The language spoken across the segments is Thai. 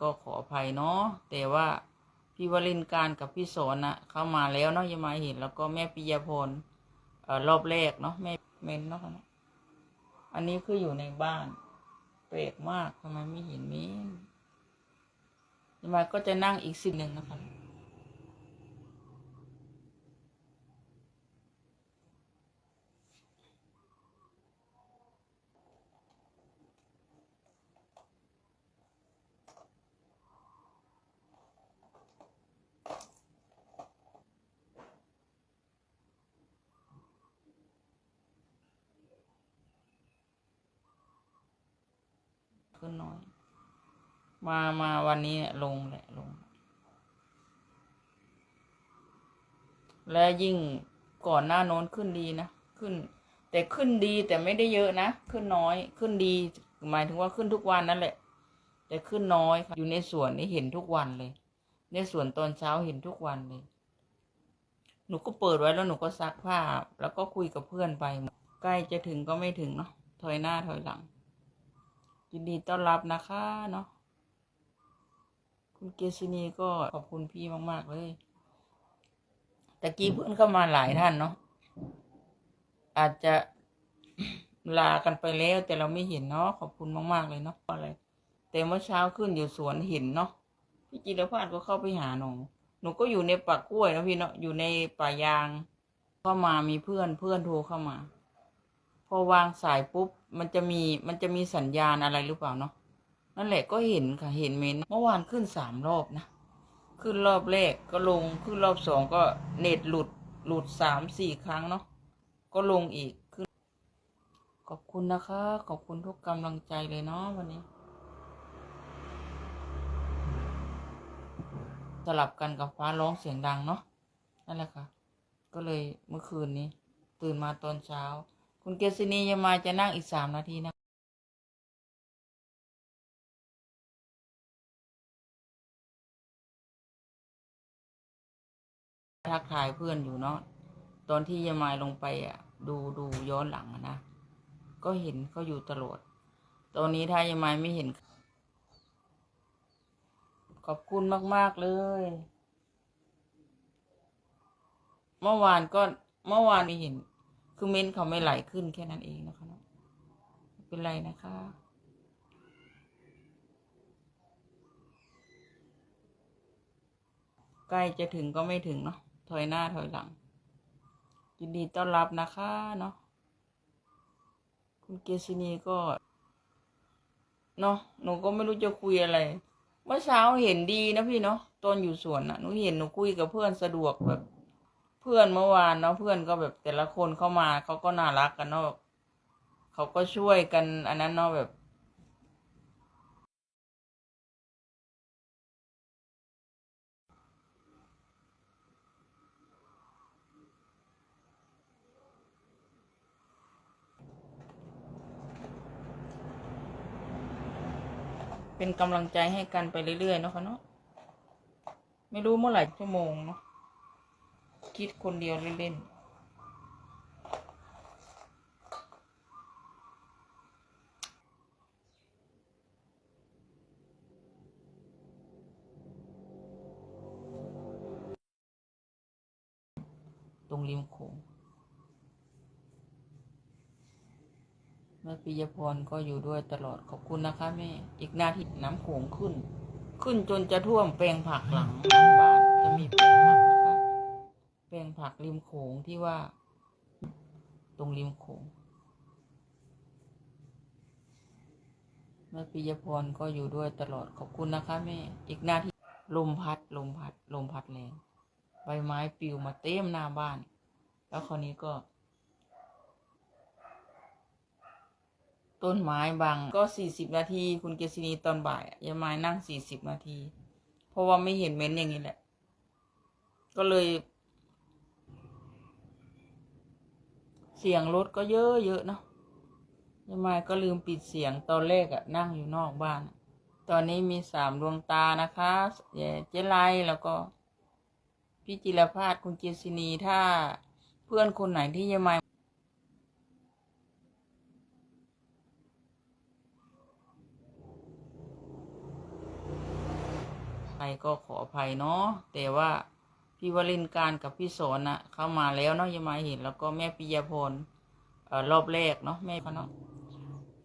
ก็ขออภัยเนาะแต่ว่าพี่วรินทร์การกับพี่สอนนะเข้ามาแล้วเนาะยายมาเห็นแล้วก็แม่ปิยพรเอ่อรอบแรกเนาะแม่เมนเนาะนะอันนี้คืออยู่ในบ้านแปลกมากทำไมไม่เห็นเมนยายมาก็จะนั่งอีกสิ่งหนึ่งนะคะ ขึ้นน้อย มามาวันนี้เนี่ยลงแหละลง และยิ่งก่อนหน้าโน้นขึ้นดีนะ ขึ้น แต่ขึ้นดีแต่ไม่ได้เยอะนะ ขึ้นน้อย ขึ้นดี หมายถึงว่าขึ้นทุกวันนั่นแหละ แต่ขึ้นน้อยค่ะอยู่ในสวนนี่เห็นทุกวันเลย ในสวนตอนเช้าเห็นทุกวันเลย หนูก็เปิดไว้แล้วหนูก็ซักผ้า แล้วก็คุยกับเพื่อนไป ใกล้จะถึงก็ไม่ถึงเนาะ ถอยหน้าถอยหลัง ยินดีต้อนรับนะคะเนาะคุณเกษินีก็ขอบคุณพี่มาก ๆ เลยตะกี้เพื่อนเข้ามาหลายท่านเนาะอาจจะลากันไปแล้ว แต่เราไม่เห็นเนาะขอบคุณมาก ๆ เลยเนาะอะไร แต่เมื่อเช้าขึ้นอยู่สวนเห็นเนาะพี่จิรพาสก็เข้าไปหาหนูหนูก็อยู่ในป่ากล้วยนะพี่เนาะอยู่ในป่ายางเข้ามามีเพื่อนเพื่อนโทรเข้ามา อวางสายปุ๊บ มันจะมีมันจะมีสัญญาณอะไรหรือเปล่าเนาะนั่นแหละก็เห็นค่ะเห็นเมนเมื่อวานขึ้นสามรอบนะ ขึ้นรอบแรกก็ลงขึ้นรอบสองก็เน็ตหลุดหลุดสามสี่ครั้งเนาะก็ลงอีกขึ้น ขอบคุณนะคะ ขอบคุณทุกกำลังใจเลยเนาะวันนี้ สลับกันกับฟ้าร้องเสียงดังเนาะนั่นแหละค่ะ ก็เลยเมื่อคืนนี้ ตื่นมาตอนเช้า คุณเกษินียังมาจะนั่งอีกสามนาทีนะทักทายเพื่อนอยู่เนาะตอนที่ยามายลงไปอะ ดูดูย้อนหลังนะก็เห็นเขาอยู่ตลอดตอนนี้ถ้ายายมายไม่เห็น ขอบคุณมาก ๆ เลย เมื่อวานก็เมื่อวานไม่เห็น คือเม้นเขาไม่ไหลขึ้นแค่นั้นเองนะคะเนาะเป็นไรนะคะใกล้จะถึงก็ไม่ถึงเนาะถอยหน้าถอยหลัง ยินดีต้อนรับนะคะเนาะคุณเกษินีก็เนาะหนูก็ไม่รู้จะคุยอะไรเมื่อเช้าเห็นดีนะพี่เนาะตอนอยู่สวนนะหนูเห็นหนูคุยกับเพื่อนสะดวกแบบ เพื่อนเมื่อวานเนาะเพื่อนก็แบบแต่ละคนเข้ามาเขาก็น่ารักกันเนาะเขาก็ช่วยกันอันนั้นเนาะแบบเป็นกำลังใจให้กันไปเรื่อยๆเนาะคะเนาะไม่รู้เมื่อไหร่ชั่วโมงเนาะ คิดคนเดียวเล่นๆ ตรงริมโขงแม่ปิยพรก็อยู่ด้วยตลอดขอบคุณนะคะแม่ อีกหน้าที่น้ำโขงขึ้น ขึ้นจนจะท่วมแปลงผักหลังบ้านจะมีแปลงผัก ปลงผักริมโขงที่ว่า ตรงริมโขงแม่ปิยพรก็อยู่ด้วยตลอดขอบคุณนะคะแม่ อีกหน้าที่ลมพัดลมพัดลมพัดแรงใบไม้ปลิวมาเต็มหน้าบ้าน แล้วคราวนี้ก็ ต้นไม้บางก็สี่สิบนาที คุณเกษินีตอนบ่ายยายไม้นั่งสี่สิบนาที เพราะว่าไม่เห็นเม้นท์อย่างนี้แหละ ก็เลย เสียงรถก็เยอะเยอะเนาะยายไม้ก็ลืมปิดเสียงตอนแรกอะนั่งอยู่นอกบ้าน ตอนนี้มีสามดวงตานะคะเอ่อเจไลแล้วก็ พี่จิรพาสคุณเกษินีถ้าเพื่อนคนไหนที่ยายไม้ใครก็ขออภัยเนาะแต่ว่า พี่วรินการกับพี่สอนนะเข้ามาแล้วเนาะยังมาเห็น แล้วก็แม่ปิยพรเอ่อรอบแรกเนาะแม่เขาเนาะ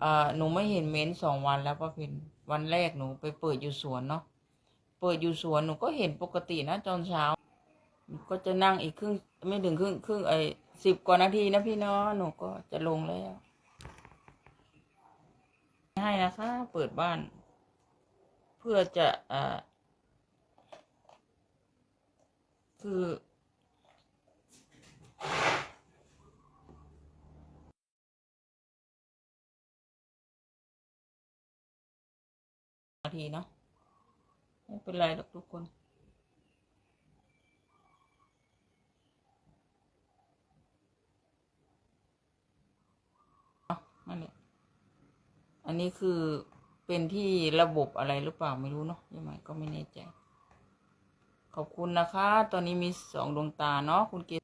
เอ่อหนูไม่เห็นเม้นสองวันแล้วป้าเพนวันแรกหนูไปเปิดอยู่สวนเนาะเปิดอยู่สวนหนูก็เห็นปกตินะตอนเช้า ก็จะนั่งอีกครึ่งไม่ถึงครึ่งครึ่งไอ้สิบกว่านาทีนะพี่เนาะหนูก็จะลงแล้วให้นะคะ เปิดบ้าน เพื่อจะอ่า คือ นาทีเนาะไม่เป็นไรหรอกทุกคนนั่นแหละอันนี้คือเป็นที่ระบบอะไรหรือเปล่าไม่รู้เนาะยังไงก็ไม่แน่ใจ อบคุณนะคะ ตอนนี้มีสองดวงตาเนาะคุณเกศ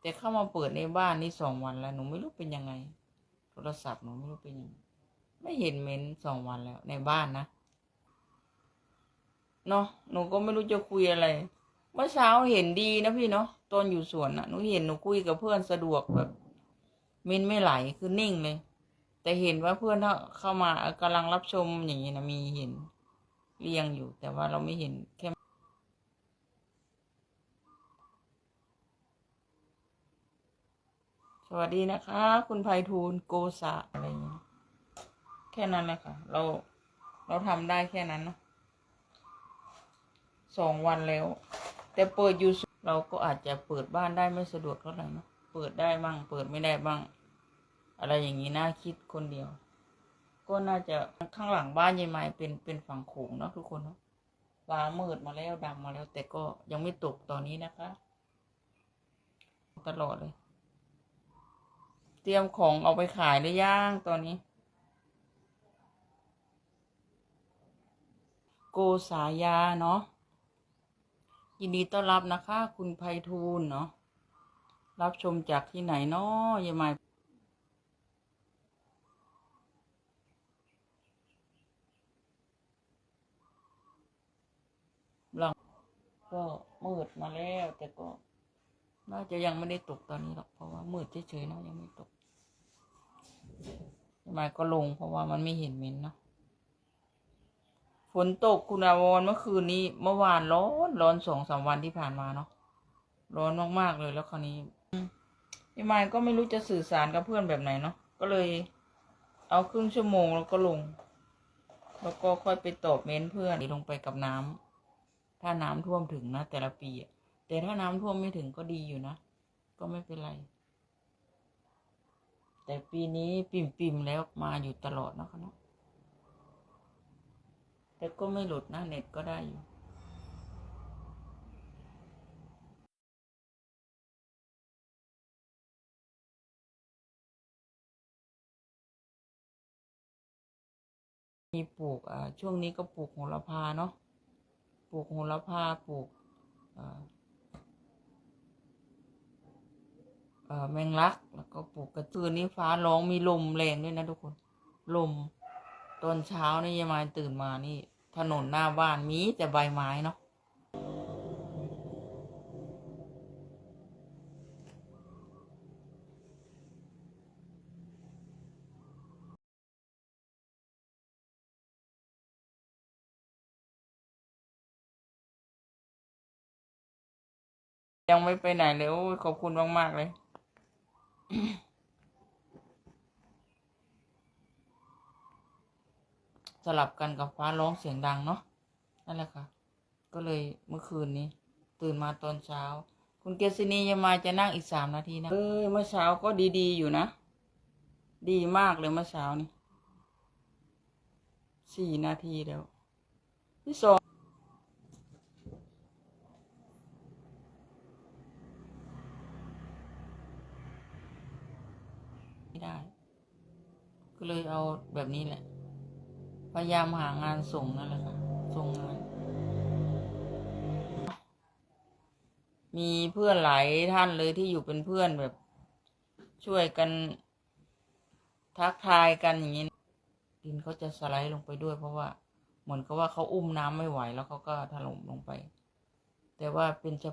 แต่เข้ามาเปิดในบ้านนี่สองวันแล้วหนูไม่รู้เป็นยังไง โทรศัพท์หนูไม่รู้เป็นยังไงไม่เห็นเมนสองวันแล้วในบ้านนะเนาะหนูก็ไม่รู้จะคุยอะไร เมื่อเช้าเห็นดีนะพี่เนาะตอนอยู่สวนนะหนูเห็นหนูคุยกับเพื่อนสะดวกแบบเมินไม่ไหลคือนิ่งเลย แต่เห็นว่าเพื่อนถ้าเข้ามากำลังรับชมอย่างนี้นะมีเห็นเรียงอยู่ แต่ว่าเราไม่เห็นแค่ สวัสดีนะคะ คุณไพฑูรย์โกษะอะไรอย่างเงี้ยแค่นั้นแหละค่ะ เราเราทำได้แค่นั้นเนาะสองวันแล้ว แต่เปิดอยู่เราก็อาจจะเปิดบ้านได้ไม่สะดวกเท่าไหร่เนาะเปิดได้บ้าง เปิดไม่ได้บ้าง อะไรอย่างนี้น่าคิดคนเดียว ก็น่าจะข้างหลังบ้านยายไม้เป็นเป็นฝั่งโขงเนาะทุกคนเนาะฟ้ามืดมาแล้วดำมาแล้ว แต่ก็ยังไม่ตกตอนนี้นะคะ ตลอดเลย ตรียมของเอาไปขายหรือยังตอนนี้ โกสายาเนาะยินดีต้อนรับนะคะ คุณไพฑูรย์เนาะรับชมจากที่ไหนเนาะยายไมหลังก็มืดมาแล้วแต่ก็น่าจะยังไม่ได้ตกตอนนี้หรอกเพราะว่ามืดเฉยๆเนาะยังไม่ตก ยายก็ลงเพราะว่ามันไม่เห็นเม้นเนาะฝนตกคุณอาวรเมื่อคืนนี้เมื่อวานร้อนร้อนสองสามวันที่ผ่านมาเนาะร้อนมากๆเลยแล้วคราวนี้พี่มายก็ไม่รู้จะสื่อสารกับเพื่อนแบบไหนเนาะก็เลย เอาครึ่งชั่วโมงแล้วก็ลง แล้วก็ค่อยไปตอบเม้นเพื่อนลงไปกับน้ำถ้าน้ำท่วมถึงนะแต่ละปีอะแต่ถ้าน้ำท่วมไม่ถึงก็ดีอยู่นะก็ไม่เป็นไร แต่ปีนี้ปิ่มๆแล้วมาอยู่ตลอดเนาะคะเนาะแต่ก็ไม่หลุดนะเน็ตก็ได้อยู่มีปลูกอ่าช่วงนี้ก็ปลูกโหระพาเนาะปลูกโหระพาปลูกอ่าเอ่อ แมงลัก แล้วก็ปลูกกระตือนี้ฟ้าร้องมีลมแรงด้วยนะทุกคน ลม ตอนเช้านี่ยายมาตื่นมานี่ ถนนหน้าบ้านมีแต่ใบไม้เนาะยังไม่ไปไหนเลยโอ้ยขอบคุณมาก ๆ เลย สลับกันกับฟ้าร้องเสียงดังเนาะนั่นแหละค่ะ ก็เลยเมื่อคืนนี้ ตื่นมาตอนเช้า คุณเกษณียังมาจะนั่งอีกสามนาทีนะเอ้ยเมื่อเช้าก็ดีๆอยู่นะ ดีมากเลยเมื่อเช้านี่สี่นาทีแล้วที่สองไม่ได้ ก็ เลยเอาแบบนี้แหละ พยายามหางานส่งนั่นแหละค่ะ ส่งงาน มีเพื่อนหลายท่านเลยที่อยู่เป็นเพื่อนแบบ ช่วยกัน ทักทายกันอย่างนี้ ดินเขาจะสไลด์ลงไปด้วย เพราะว่าเหมือนกับว่าเขาอุ้มน้ำไม่ไหวแล้วเขาก็ถล่มลงไป แต่ว่าเป็นเฉ